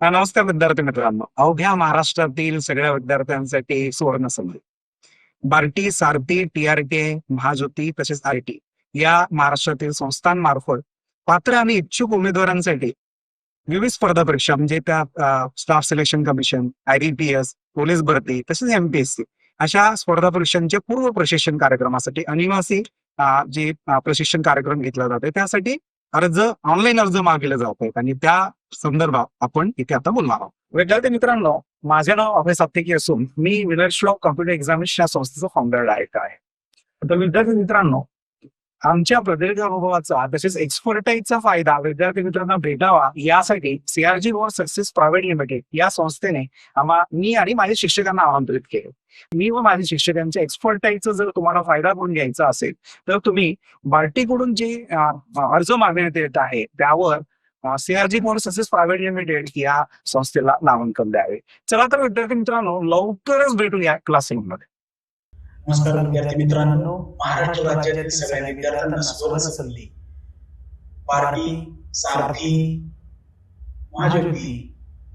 हा, नमस्कार विद्यार्थी मित्रांनो. अवघ्या महाराष्ट्रातील सगळ्या विद्यार्थ्यांसाठी सुवर्ण संधी. बार्टी सारथी टीआरटी महाज्योती तसेच आय टी या महाराष्ट्रातील संस्थांमार्फत पात्र आणि इच्छुक उमेदवारांसाठी विविध स्पर्धा परीक्षा म्हणजे त्या staff selection commission IBPS police भरती तसेच एमपीएससी अशा स्पर्धा परीक्षांचे पूर्व प्रशिक्षण कार्यक्रमासाठी अनिवासी जे प्रशिक्षण कार्यक्रम घेतला जातो त्यासाठी अर्ज ऑनलाईन अर्ज मागवले जात आहेत आणि त्या संदर्भात आपण इथे आता बोलणार आहोत. विद्यार्थी मित्रांनो माझे नाव अभय साप्तिकी असून मी विनर्स ऑफ कॉम्प्युटर एक्झामिनेशन या संस्थेचा फाउंडर डायरेक्टर आहे. तर विद्यार्थी मित्रांनो आमच्या प्रदीर्घ अनुभवाचा तसेच एक्सपर्टाईजचा फायदा विद्यार्थी मित्रांना भेटावा यासाठी सीआरजी वर सक्सेस प्रायव्हेट लिमिटेड या संस्थेने आम्हा मी आणि माझ्या शिक्षकांना आमंत्रित केले. मी व माझ्या शिक्षकांच्या एक्सपर्टाईजचा जर तुम्हाला फायदा करून घ्यायचा असेल तर तुम्ही बार्टीकडून जे अर्ज मागण्यात येत आहे त्यावर CRG for success private limited या संस्थेला नामांकन द्यावे. चला तर विद्यार्थी मित्रांनो लवकरच भेटूया क्लासिंगमध्ये नमस्कार विद्यार्थी मित्रांनो. महाराष्ट्र राज्यातील सगळ्या विद्यार्थ्यांना सुवर्ण संधी पार्टी सारथी महाज्योती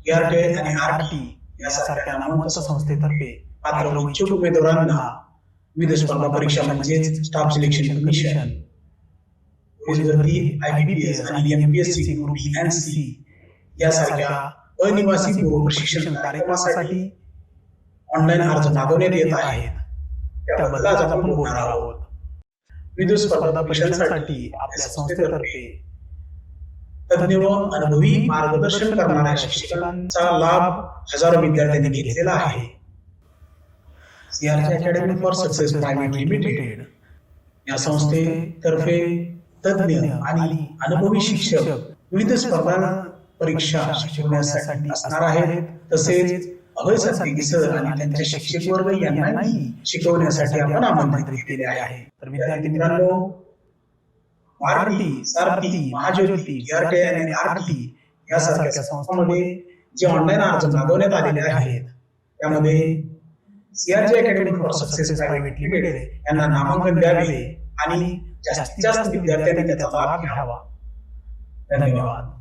टीआरटी आणि आरटी यासारख्या नामवंत संस्थेतर्फे पात्र इच्छुक उमेदवारांना विविध स्पर्धा परीक्षा म्हणजेच स्टाफ सिलेक्शन कमिशन. आयबीपीएस आणि एमपीएससी ग्रुप बी सी यासारख्या अनिवासी पूर्व प्रशिक्षण कार्यक्रमासाठी ऑनलाईन अर्ज मागवण्यात येत आहेत. त्याबद्दल आज आपण बोलणार आहोत. विविध स्पर्धा परीक्षांसाठी आपल्या संस्थेतर्फे तज्ञ व अनुभवी मार्गदर्शन करणाऱ्या शिक्षकांचा लाभ हजारो विद्यार्थ्यांनी घेतलेला आहे. CRC academy for success private limited या संस्थेतर्फे तज्ञ आणि अनुभवी शिक्षक विविध स्पर्धा परीक्षा शिकवण्यासाठी असणार आहेत. तसेच अभय सर आणि त्यांच्या शिक्षक वर्ग यांनाही शिकवण्यासाठी आपण आमंत्रित केले आहे. तर विद्यार्थी मित्रांनो आरटी सारथी महाज्योती आणि आरटी यासारख्या संस्थांमध्ये जे ऑनलाईन अर्ज मागवण्यात आलेले आहेत. त्यामध्ये CRG academy for success private limited यांना नामांकन द्यावे आणि जास्तीत जास्त विद्यार्थ्यांनी त्याचा लाभ घ्यावा. धन्यवाद.